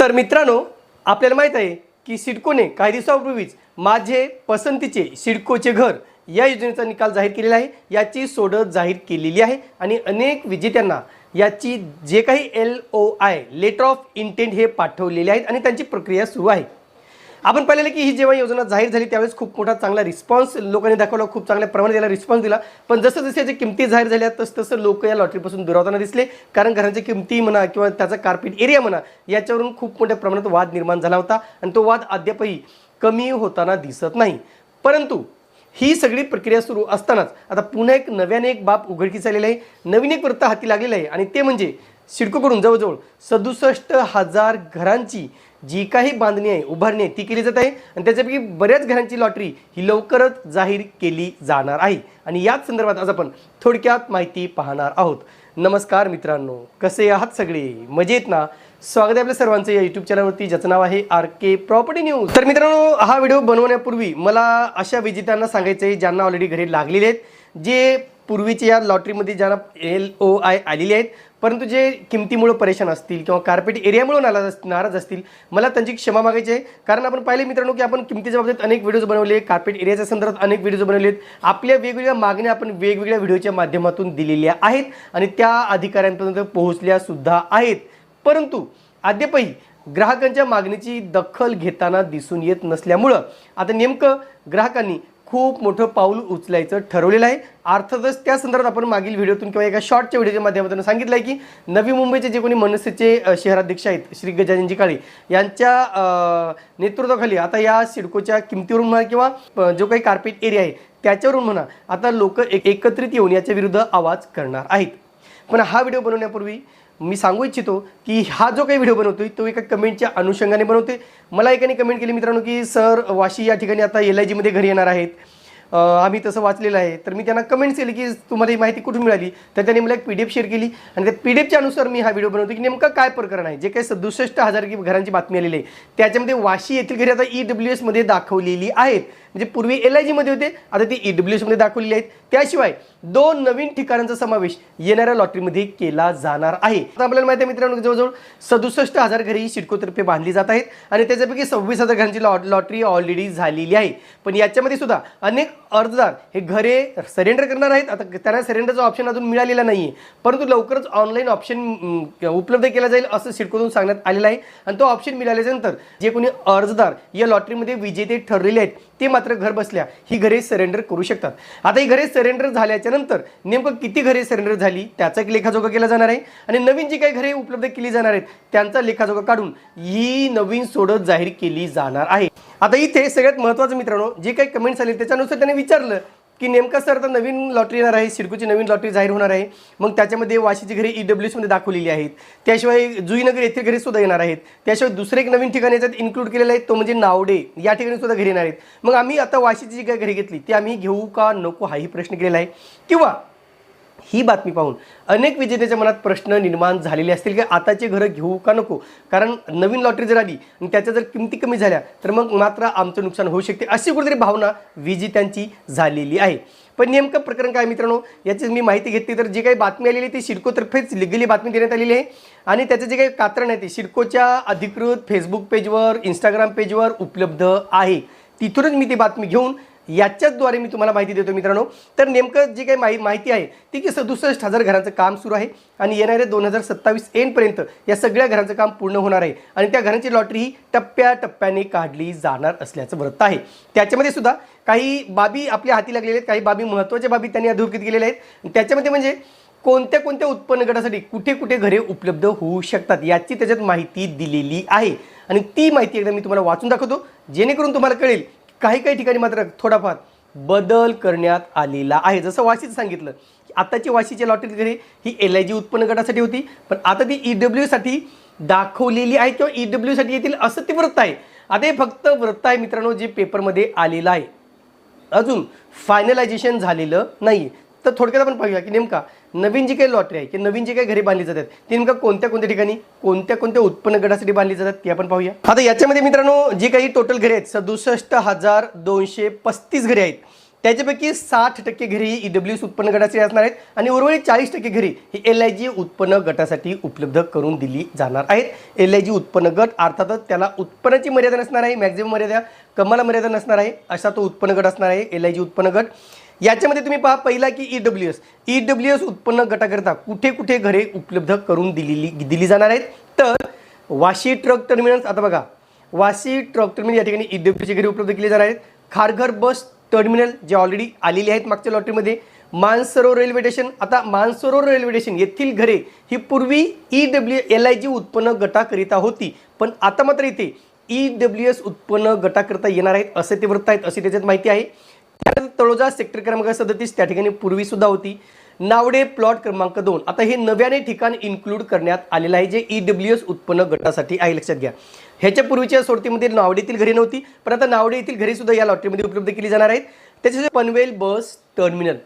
तर मित्रांनो आपल्याला माहीत आहे की सिडकोने काही दिवसापूर्वीच माझे पसंतीचे सिडकोचे घर या योजनेचा निकाल जाहीर केलेला आहे. याची सोडत जाहीर केलेली आहे आणि अनेक विजेत्यांना याची जे काही L O I letter of intent हे पाठवलेले आहेत आणि त्यांची प्रक्रिया सुरू आहे. आपण पाहिलेलं की ही जेव्हा योजना जाहीर झाली त्यावेळेस खूप मोठा चांगला रिस्पॉन्स लोकांनी दाखवला खूप चांगल्या प्रमाणात याला रिस्पॉन्स दिला. पण जसं जसं याच्या किमती जाहीर झाल्या तसं तसं लोक या लॉटरीपासून दुरावताना दिसले. कारण घरांच्या किमती म्हणा किंवा त्याचा कार्पेट एरिया म्हणा याच्यावरून खूप मोठ्या प्रमाणात वाद निर्माण झाला होता. आणि तो वाद अद्यापही कमी होताना दिसत नाही. परंतु ही सगळी प्रक्रिया सुरू असतानाच आता पुन्हा एक नव्याने एक बाब उघडकीस आलेली आहे. नवीन एक वृत्त हाती लागलेलं आहे. आणि ते म्हणजे सिडकोकडून जवळजवळ सदुसष्ट हजार घरांची जी काही बांधणी आहे उभारणी आहे ती केली जात आहे. आणि त्याच्यापैकी बऱ्याच घरांची लॉटरी ही लवकरच जाहीर केली जाणार आहे. आणि याच संदर्भात आज आपण थोडक्यात माहिती पाहणार आहोत. नमस्कार मित्रांनो कसे आहात सगळे? मजेत ना? स्वागत आहे आपल्या सर्वांचं या युट्यूब चॅनलवरती ज्याचं नाव आहे आर के प्रॉपर्टी न्यूज तर मित्रांनो हा व्हिडिओ बनवण्यापूर्वी मला अशा विजेत्यांना सांगायचं आहे ज्यांना ऑलरेडी घरी लागलेले आहेत जे पूर्वीचे या लॉटरीमध्ये ज्यांना एल ओ आय आलेले आहेत परंतु जे किमतीमुळं परेशान असतील किंवा कार्पेट एरियामुळे नाराज नाराज असतील मला त्यांची क्षमा मागायची आहे. कारण आपण पाहिले मित्रांनो की आपण किमतीच्या बाबतीत अनेक व्हिडिओज बनवले कार्पेट एरियाच्या संदर्भात अनेक व्हिडिओज बनवले आहेत आपल्या वेगवेगळ्या मागण्या आपण वेगवेगळ्या व्हिडिओच्या माध्यमातून दिलेल्या आहेत आणि त्या अधिकाऱ्यांपर्यंत पोहोचल्यासुद्धा आहेत. परंतु अद्यापही ग्राहकांच्या मागणीची दखल घेताना दिसून येत नसल्यामुळं आता नेमकं ग्राहकांनी खूप मोठं पाऊल उचलायचं ठरवलेलं आहे. अर्थातच त्या संदर्भात आपण मागील व्हिडिओतून किंवा एका शॉर्टच्या व्हिडिओच्या माध्यमातून सांगितलं आहे की नवी मुंबईचे जे कोणी मनसेचे शहराध्यक्ष आहेत श्री गजाननजी काळे यांच्या नेतृत्वाखाली आता या सिडकोच्या किमतीवरून म्हणा किंवा जो काही कार्पेट एरिया आहे त्याच्यावरून म्हणा आता लोक एकत्रित येऊन याच्या विरुद्ध आवाज करणार आहेत. पण हा व्हिडिओ बनवण्यापूर्वी मी सांगू इच्छितो की हा जो काही व्हिडिओ बनवतोय तो एका कमेंटच्या अनुषंगाने बनवतोय. मला एकाने कमेंट केली मित्रांनो की सर वाशी या ठिकाणी आता एल आय जीमध्ये घरी येणार आहेत. आम्ही तसं वाचलेलं आहे. तर मी त्यांना कमेंट्स केली की तुम्हाला ही माहिती कुठून मिळाली? तर त्यांनी मला एक पी डी एफ शेअर केली. आणि त्या पी डी एफच्या अनुसार मी हा व्हिडिओ बनवतो की नेमकं काय प्रकरण आहे? जे काही सदुसष्ट हजार की घरांची बातमी आलेली आहे. त्याच्यामध्ये वाशी येथील घरी आता ई डब्ल्यू एसमध्ये दाखवलेली आहेत. म्हणजे पूर्वी एल आय जीमध्ये होते आता ती ई डब्ल्यू दाखवलेली आहेत. त्याशिवाय दोन नवीन ठिकाणांचा समावेश येणाऱ्या लॉटरीमध्ये केला जाणार आहे. आता आपल्याला माहिती आहे मित्रांनो जवळजवळ सदुसष्ट हजार घरे ही सिडकोतर्फे बांधली जात आहेत आणि त्याच्यापैकी सव्वीस हजार घरांची लॉ लॉटरी ऑलरेडी झालेली आहे. पण याच्यामध्ये सुद्धा अनेक अर्जदार हे घरे सरेंडर करणार आहेत. आता त्यांना सरेंडरचा ऑप्शन अजून मिळालेला नाही आहे परंतु लवकरच ऑनलाईन ऑप्शन उपलब्ध केला जाईल असं सिडकोतून सांगण्यात आलेलं आहे. आणि तो ऑप्शन मिळाल्यानंतर जे कोणी अर्जदार या लॉटरीमध्ये विजेते ठरलेले आहेत ते मात्र घर बसल्या ही घरे सरेंडर करू शकतात. आता ही घरे सरेंडर झाल्याच्यानंतर नेमकं किती घरे सरेंडर झाली त्याचा एक लेखाजोखा केला जाणार आहे. आणि नवीन जी काही घरे उपलब्ध केली जाणार आहेत त्यांचा लेखाजोखा काढून ही नवीन सोडत जाहीर केली जाणार आहे. आता इथे सगळ्यात महत्त्वाचं मित्रांनो जे काही कमेंट्स आले त्याच्यानुसार त्याने विचारलं की नेमकं सर आता नवीन लॉटरी येणार आहे सिडकोची नवीन लॉटरी जाहीर होणार आहे. मग त्याच्यामध्ये वाशीची घरे ई डब्ल्यूसमध्ये दाखवलेली आहेत. त्याशिवाय जुईनगर येथील घरे सुद्धा येणार आहेत. त्याशिवाय दुसरे एक नवीन ठिकाण याच्यात इन्क्लूड केलेलं आहे तो म्हणजे नावडे. या ठिकाणी सुद्धा घरी येणार आहेत. मग आम्ही आता वाशीची जी काय घरी घेतली ती आम्ही घेऊ का नको हाही प्रश्न केलेला आहे. किंवा ही बातमी पाहून. अनेक विजेत्याच्या मनात प्रश्न निर्माण झालेले असतील की आताची घरं घेऊ का नको? कारण नवीन लॉटरी जर आली आणि त्याच्या जर किमती कमी झाल्या तर मग मात्र आमचं नुकसान होऊ शकते अशी कुठेतरी भावना विजेत्यांची झालेली आहे. पण नेमकं प्रकरण काय मित्रांनो? याची मी माहिती घेतली तर जी काही बातमी आलेली ती सिडकोतर्फेच लिगली बातमी देण्यात आलेली आहे. आणि त्याचं जे काही कात्रण आहे ते सिडकोच्या अधिकृत फेसबुक पेजवर इंस्टाग्राम पेजवर उपलब्ध आहे. तिथूनच मी ती बातमी घेऊन याच्याचद्वारे मी तुम्हाला माहिती देतो मित्रांनो. तर नेमकं जी काही माहि माहिती आहे ती की सदुसष्ट हजार घरांचं काम सुरू आहे आणि येणाऱ्या दोन हजार सत्तावीस एंडपर्यंत या सगळ्या घरांचं काम पूर्ण होणार आहे आणि त्या घरांची लॉटरी ही टप्प्याटप्प्याने काढली जाणार असल्याचं वृत्त आहे. त्याच्यामध्ये सुद्धा काही बाबी आपल्या हाती लागलेल्या आहेत काही बाबी महत्त्वाच्या बाबी त्यांनी अधोरेखित केलेल्या आहेत. त्याच्यामध्ये म्हणजे कोणत्या कोणत्या उत्पन्न गटासाठी कुठे कुठे घरे उपलब्ध होऊ शकतात याची त्याच्यात माहिती दिलेली आहे. आणि ती माहिती एकदा मी तुम्हाला वाचून दाखवतो. जेणेकरून तुम्हाला कळेल काही काही ठिकाणी मात्र थोडाफार बदल करण्यात आलेला आहे. जसं वाशीचं सांगितलं की आत्ताची वाशीची लॉटरी घरे ही एल आय जी उत्पन्न गटासाठी होती पण आता ती ई डब्ल्यूसाठी दाखवलेली आहे किंवा ई डब्ल्यूसाठी येतील असं ते वृत्त आहे. आता हे फक्त वृत्त आहे मित्रांनो जे पेपरमध्ये आलेलं आहे. अजून फायनलायझेशन झालेलं नाही तर थोडक्यात आपण पाहूया की नेमका नवीन जी काही लॉटरी आहे की नवीन जी काही घरी बांधली जातात ती नेमकं कोणत्या कोणत्या ठिकाणी कोणत्या कोणत्या उत्पन्न गटासाठी बांधली जातात ते आपण पाहूया. आता याच्यामध्ये मित्रांनो जी काही टोटल घरे आहेत सदुसष्ट हजार दोनशे पस्तीस घरे आहेत. त्याच्यापैकी साठ टक्के घरी ई डब्ल्यू एस उत्पन्न गटासाठी असणार आहेत आणि उर्वरित चाळीस टक्के घरी ही एल आय जी उत्पन्न गटासाठी उपलब्ध करून दिली जाणार आहेत. एल आय जी उत्पन्न गट अर्थातच त्याला उत्पन्नाची मर्यादा नसणार आहे मॅक्झिमम मर्यादा कमाला मर्यादा नसणार आहे असा तो उत्पन्न गट असणार आहे एल आय जी उत्पन्न गट. याच्यामध्ये तुम्ही पहा पहिला की E W S E W S उत्पन्न गटाकरिता कुठे कुठे घरे उपलब्ध करून दिलेली दिली जाणार आहेत. तर वाशी ट्रक टर्मिनल्स आता बघा वाशी ट्रक टर्मिनल या ठिकाणी ई डब्ल्यूची घरे उपलब्ध केली जाणार आहेत. खारघर बस टर्मिनल जे ऑलरेडी आलेली आहेत मागच्या लॉटरीमध्ये मानसरोवर रेल्वे स्टेशन आता मानसरोवर रेल्वे स्टेशन येथील घरे ही पूर्वी E W L I G उत्पन्न गटाकरिता होती. पण आता मात्र इथे ई डब्ल्यू एस उत्पन्न गटाकरिता येणार आहेत असे ते वृत्त आहेत अशी त्याच्यात माहिती आहे. त्यानंतर तळोजा सेक्टर क्रमांक सदतीस त्या ठिकाणी पूर्वी सुद्धा होती. नावडे प्लॉट क्रमांक दोन. आता हे नव्याने ठिकाण इन्क्लूड करण्यात आलेलं आहे जे ई डब्ल्यू एस उत्पन्न गटासाठी आहे. लक्षात घ्या. ह्याच्या पूर्वीच्या सोडतीमध्ये नावडेतील घरे नव्हती पण आता नावडे येथील घरे सुद्धा या लॉटरीमध्ये उपलब्ध केली जाणार आहेत. त्याच्यासाठी Panvel bus terminal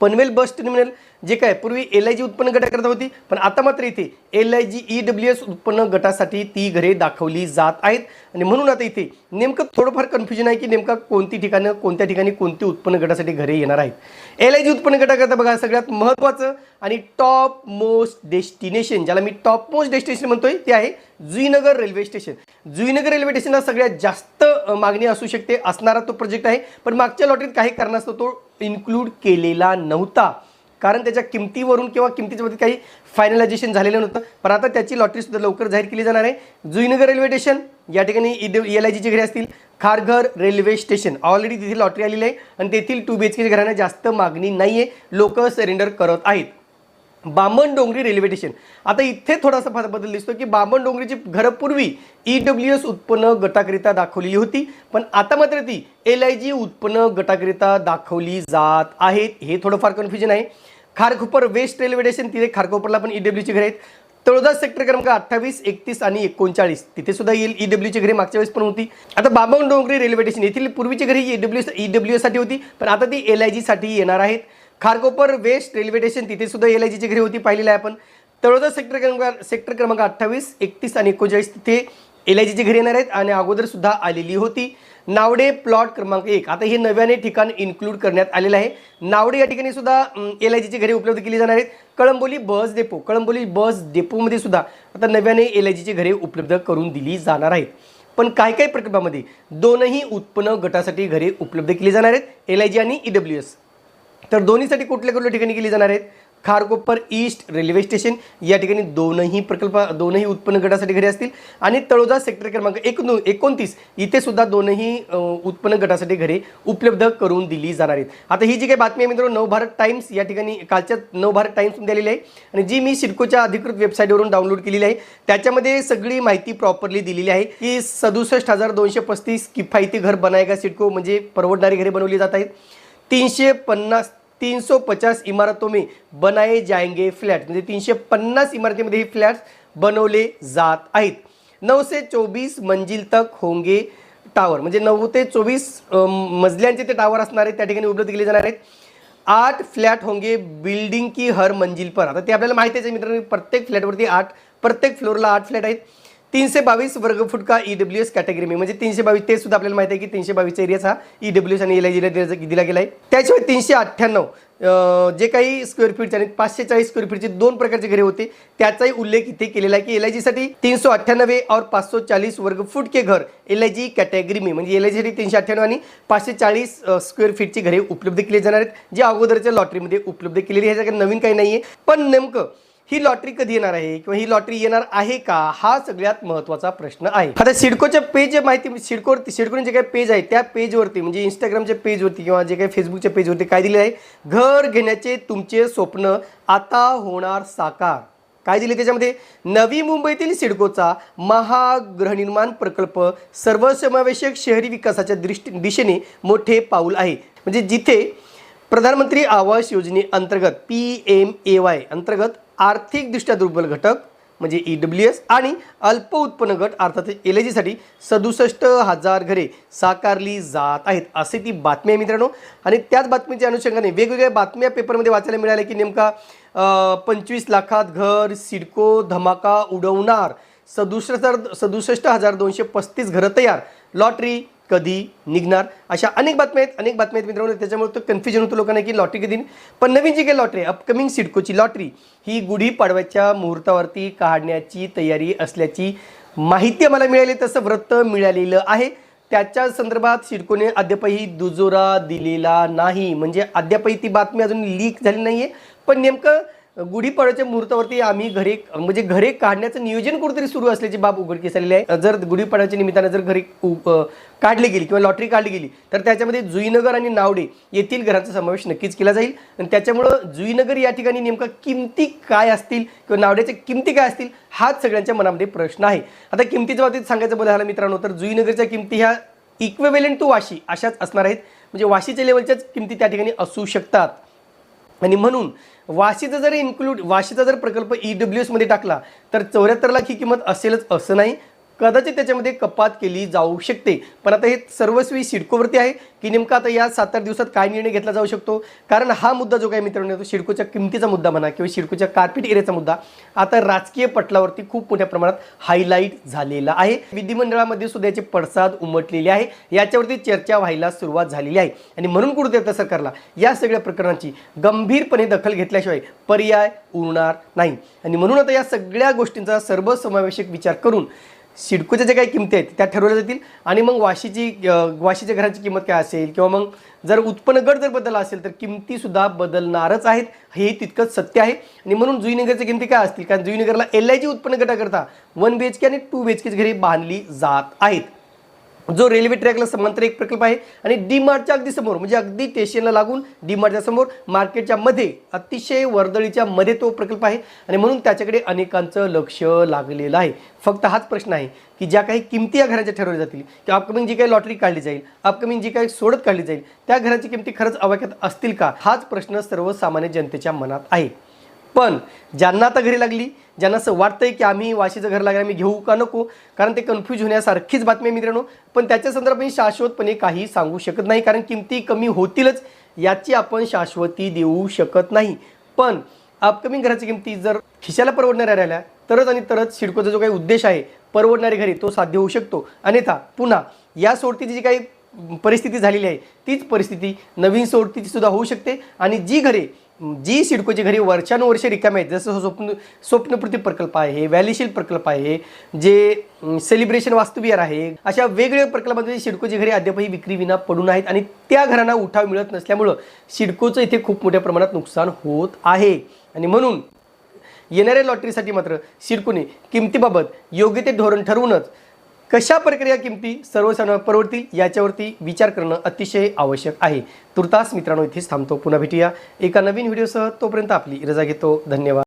Panvel bus terminal जे काय पूर्वी एल आय जी उत्पन्न गटाकरता होती पण आता मात्र इथे L I G E W S उत्पन्न गटासाठी ती घरे दाखवली जात आहेत. आणि म्हणून आता इथे नेमकं थोडंफार कन्फ्युजन आहे की नेमका कोणती ठिकाणं कोणत्या ठिकाणी कोणती उत्पन्न गटासाठी घरे येणार आहेत. एल आय जी उत्पन्न गटाकरता बघा सगळ्यात महत्त्वाचं आणि टॉप मोस्ट डेस्टिनेशन ज्याला मी टॉप मोस्ट डेस्टिनेशन म्हणतोय ते आहे Juinagar railway station Juinagar railway स्टेशनला सगळ्यात जास्त मागणी असू शकते असणारा तो प्रोजेक्ट आहे. पण मागच्या लॉटरीत काही कारणास्तव तो इन्क्लूड केलेला नव्हता. कारण त्याच्या किमतीवरून किंवा किमतीच्या काही फायनलायझेशन झालेलं नव्हतं. पण आता त्याची लॉटरीसुद्धा लवकर जाहीर केली जाणार आहे. जुईनगर रेल्वे स्टेशन या ठिकाणी एल आय जीचे घरे असतील. खारघर रेल्वे स्टेशन ऑलरेडी तिथे लॉटरी आलेली आहे. आणि तेथील टू बी एच के घरांना जास्त मागणी नाही आहे लोक सरेंडर करत आहेत. बामण डोंगरी रेल्वे स्टेशन. आता इथे थोडासा फार बदल दिसतो की बामण डोंगरीची घरं पूर्वी ई डब्ल्यू एस उत्पन्न गटाकरिता दाखवलेली होती पण आता मात्र ती एल आय जी उत्पन्न गटाकरिता दाखवली जात आहेत. हे थोडंफार कन्फ्युजन आहे. खारखोपर वेस्ट रेल्वे स्टेशन तिथे खारखोपरला पण ई डब्ल्यूची घरे आहेत. तळोदा सेक्टर क्रमांक अठ्ठावीस एकतीस आणि एकोणचाळीस तिथे सुद्धा येईल ई डब्ल्यूची घरे मागच्या वेळेस पण होती. आता बाबन डोंगरी रेल्वे स्टेशन येथील पूर्वीची घरी ई डब्ल्यू ई डब्ल्यू एसाठी होती पण आता ती एल आय जीसाठी येणार आहेत. खारकोपर वेस्ट रेल्वे स्टेशन तिथे सुद्धा एल आय जीची घरी होती पाहिलेली आहे आपण. तळोदा सेक्टर क्रमांक सेक्टर क्रमांक अठ्ठावीस एकतीस आणि एकोणचाळीस तिथे एल आय जीची घरे येणार आहेत आणि अगोदर सुद्धा आलेली होती. नावडे प्लॉट क्रमांक एक. आता हे नव्याने ठिकाण इन्क्लूड करण्यात आलेलं आहे. नावडे या ठिकाणी सुद्धा एल आय जीची घरे उपलब्ध केली जाणार आहेत. Kalamboli bus depot Kalamboli bus डेपोमध्ये सुद्धा आता नव्याने एल आय जीची घरे उपलब्ध करून दिली जाणार आहेत. पण काही काही प्रकल्पामध्ये दोनही उत्पन्न गटासाठी घरे उपलब्ध केली जाणार आहेत? एल आय जी आणि ई डब्ल्यू एस तर दोन्हीसाठी कुठल्या कुठल्या ठिकाणी केली जाणार आहेत? खारकोपर ईस्ट रेल्वे स्टेशन या ठिकाणी दोनही प्रकल्प दोनही उत्पन्न गटासाठी घरे असतील. आणि तळोजा सेक्टर क्रमांक एक एकोणतीस इथे सुद्धा दोनही उत्पन्न गटासाठी घरे उपलब्ध करून दिली जाणार आहेत. आता ही जी काही बातमी आहे मित्रांनो नवभारत टाइम्स या ठिकाणी कालच्या नवभारत टाइम्समध्ये आलेली आहे. आणि जी मी सिडकोच्या अधिकृत वेबसाईटवरून डाउनलोड केलेली आहे त्याच्यामध्ये सगळी माहिती प्रॉपरली दिलेली आहे की सदुसष्ट हजार दोनशे पस्तीस किफायती घर बनायगा सिडको म्हणजे परवडणारी घरे बनवली जात आहेत. तीनशे पन्नास तीन सौ पचास इमारतों में बनाए जाएंगे फ्लॅट म्हणजे तीनशे पन्नास इमारतीमध्ये हे फ्लॅट्स बनवले जात आहेत. नऊशे चोवीस मंजिल तक होंगे टावर म्हणजे नऊ ते चोवीस मजल्यांचे ते टावर असणार आहेत त्या ठिकाणी उपलब्ध केले जाणार आहेत. आठ फ्लॅट होंगे बिल्डिंग की हर मंजिल पर. आता ते आपल्याला माहितीच आहे मित्रांनो प्रत्येक फ्लॅटवरती आठ प्रत्येक फ्लोरला आठ फ्लॅट आहेत. तीनशे बावीस वर्ग फूट का ई डब्ल्यू एस कॅटेगरी में? म्हणजे तीनशे बावीस ते सुद्धा आपल्याला माहिती आहे की तीनशे बावीसचा एरियाच हा ई डब्ल्यू एस आणि एल आय जीला दिला दिला गेला आहे त्याशिवाय तीनशे अठ्ठ्याण्णव जे काही स्क्वेअर फीटचे आणि पाचशे चाळीस स्क्वेअर फीटचे दोन प्रकारचे घरे होते त्याचाही उल्लेख इथे केलेला आहे की एल आय जीसाठी तीन सौ अठ्ठ्याण्णवे और पाच चाळीस वर्ग फूट के घर एल आय जी कॅटेगरी में. म्हणजे एल आय जीसाठी तीनशे अठ्ठ्याण्णव आणि पाचशे चाळीस स्क्वेअर फीटची घरे उपलब्ध केली जाणार आहेत जे अगोदरच्या लॉटरीमध्ये उपलब्ध केलेली आहे. नवीन काही नाही आहे पण नेमकं ही लॉटरी कधी येणार आहे किंवा ही लॉटरी येणार आहे का? हा सगळ्यात महत्त्वाचा प्रश्न आहे. आता सिडकोच्या पेज माहिती सिडको सिडकोने जे काही पेज आहे त्या पेजवरती म्हणजे इंस्टाग्रामच्या पेजवरती किंवा जे काही फेसबुकच्या पेजवरती काय दिले आहे? घर घेण्याचे तुमचे स्वप्न आता होणार साकार. काय दिले त्याच्यामध्ये? नवी मुंबईतील सिडकोचा महागृहनिर्माण प्रकल्प सर्वसमावेशक शहरी विकासाच्या दृष्टी दिशेने मोठे पाऊल आहे. म्हणजे जिथे प्रधानमंत्री आवास योजने अंतर्गत पी एम ए वाय अंतर्गत आर्थिकदृष्ट्या दुर्बल घटक म्हणजे ई डब्ल्यू एस आणि अल्प उत्पन्न गट अर्थात एल आय जीसाठी सदुसष्ट हजार घरे साकारली जात आहेत असे ती बातमी आहे मित्रांनो. आणि त्याच बातमीच्या अनुषंगाने वेगवेगळ्या बातम्या पेपरमध्ये वाचायला मिळाल्या की नेमका पंचवीस लाखात घर सिडको धमाका उडवणार सदुसष्ट सदुसष्ट हजार दोनशे पस्तीस घरं तयार लॉटरी कधी निघणार? अशा अनेक बातम्या आहेत अनेक बातम्या आहेत मित्रांनो. त्याच्यामुळे तो कन्फ्युजन होतो लोकांना की लॉटरी कधी पण नवीन जी काही लॉटरी अपकमिंग सिडकोची लॉटरी ही गुढीपाडव्याच्या मुहूर्तावरती काढण्याची तयारी असल्याची माहिती आम्हाला मिळाली. तसं व्रत मिळालेलं आहे. त्याच्या संदर्भात सिडकोने अद्यापही दुजोरा दिलेला नाही. म्हणजे अद्यापही ती बातमी अजून लीक झाली नाही आहे पण नेमकं गुढीपाडव्याच्या मुहूर्तावरती आम्ही घरे म्हणजे घरे काढण्याचं नियोजन कुठेतरी सुरू असल्याची बाब उघडकीस आलेली आहे. जर गुढीपाडव्याच्या निमित्तानं जर घरी उ- काढली गेली किंवा लॉटरी काढली गेली तर त्याच्यामध्ये जुईनगर आणि नावडे येथील घरांचा समावेश नक्कीच केला जाईल. आणि त्याच्यामुळं जुईनगर या ठिकाणी नेमका किमती काय असतील किंवा नावड्याच्या किमती काय असतील हाच सगळ्यांच्या मनामध्ये प्रश्न आहे. आता किमतीच्या बाबतीत सांगायचं बोलायला मित्रांनो तर जुईनगरच्या किमती ह्या इक्वेवेलेंट टू वाशी अशाच असणार आहेत. म्हणजे वाशीच्या लेवलच्याच किमती त्या ठिकाणी असू शकतात. आणि म्हणून वाशीचा जर इन्क्लूड वाशीचा जर प्रकल्प ई डब्ल्यू एसमध्ये टाकला तर चौऱ्याहत्तर लाख ही किंमत असेलच असं नाही. कदाचित त्याच्यामध्ये कपात केली जाऊ शकते. पण आता हे सर्वस्वी सिडकोवरती आहे की नेमका आता या सात आठ दिवसात काय निर्णय घेतला जाऊ शकतो? कारण हा मुद्दा जो काही मित्रांनो तो सिडकोच्या किमतीचा मुद्दा म्हणा किंवा सिडकोच्या कार्पेट एरियाचा मुद्दा आता राजकीय पटलावरती खूप मोठ्या प्रमाणात हायलाईट झालेला आहे. विधिमंडळामध्ये सुद्धा याचे पडसाद उमटलेले आहे. याच्यावरती चर्चा व्हायला सुरुवात झालेली आहे. आणि म्हणून कुठे त्या सरकारला? या सगळ्या प्रकरणाची गंभीरपणे दखल घेतल्याशिवाय पर्याय उरणार नाही. आणि म्हणून आता या सगळ्या गोष्टींचा सर्वसमावेशक विचार करून सिडकोच्या ज्या काही किमती आहेत त्या ठरवल्या जातील. आणि मग वाशीची वाशीच्या घराची किंमत काय असेल? किंवा मग जर उत्पन्न गट जर बदलला असेल तर किमतीसुद्धा बदलणारच आहेत. हे तितकंच सत्य आहे. आणि म्हणून जुईनगरच्या किमती काय असतील? कारण जुईनगरला एल आय जी उत्पन्न गटाकरता वन बी एच के आणि टू बी एच केची घरे बांधली जात आहेत. जो रेल्वे ट्रॅकला समांतर एक प्रकल्प आहे आणि डी मार्टच्या अगदी समोर म्हणजे अगदी स्टेशनला लागून डी मार्टच्या समोर मार्केटच्या मध्ये अतिशय वर्दळीच्या मध्ये तो प्रकल्प आहे. आणि म्हणून त्याच्याकडे अनेकांचं लक्ष लागलेलं आहे. फक्त हाच प्रश्न आहे की ज्या काही किमती या घराच्या ठरवल्या जातील किंवा अपकमिंग जी काही लॉटरी काढली जाईल अपकमिंग जी काही सोडत काढली जाईल त्या घराची किमती खरंच अवाक्यात असतील का? हाच प्रश्न सर्वसामान्य जनतेच्या मनात आहे. पण ज्यांना आता घरी लागली ज्यांना असं वाटतंय की आम्ही वाशीचं घर लागलं आम्ही घेऊ का नको कारण ते कन्फ्यूज होण्यासारखीच बातमी मित्रांनो. पण त्याच्या संदर्भात मी शाश्वतपणे काही सांगू शकत नाही कारण किमती कमी होतीलच याची आपण शाश्वती देऊ शकत नाही. पण अपकमिंग घराच्या किमती जर खिशाला परवडणाऱ्या राहिल्या तरच आणि तरच सिडकोचा जो काही उद्देश आहे परवडणारे घरी तो साध्य होऊ शकतो. अन्यथा पुन्हा या सोडतीची जी काही परिस्थिती झालेली आहे तीच परिस्थिती नवीन सोडतीची सुद्धा होऊ शकते. आणि जी घरे जी सिडकोची घरी वर्षानुवर्ष रिकामी आहेत जसं स्वप्न स्वप्नपूर्ती प्रकल्प आहे व्हॅलीशील प्रकल्प आहे जे सेलिब्रेशन वास्तुविहार आहे अशा वेगवेगळ्या प्रकल्पामध्ये सिडकोची घरी अद्यापही विक्री विना पडून आहेत आणि त्या घरांना उठाव मिळत नसल्यामुळं सिडकोचं इथे खूप मोठ्या प्रमाणात नुकसान होत आहे. आणि म्हणून येणाऱ्या लॉटरीसाठी मात्र सिडकोने किमतीबाबत योग्य ते धोरण ठरवूनच कशा प्रकारे या किमती सर्वसाधारण परवडतील याच्यावरती विचार करणं अतिशय आवश्यक आहे. तुर्तास मित्रांनो इथेच थांबतो. पुन्हा भेटूया एका नवीन व्हिडिओसह. तोपर्यंत आपली रजा घेतो. धन्यवाद.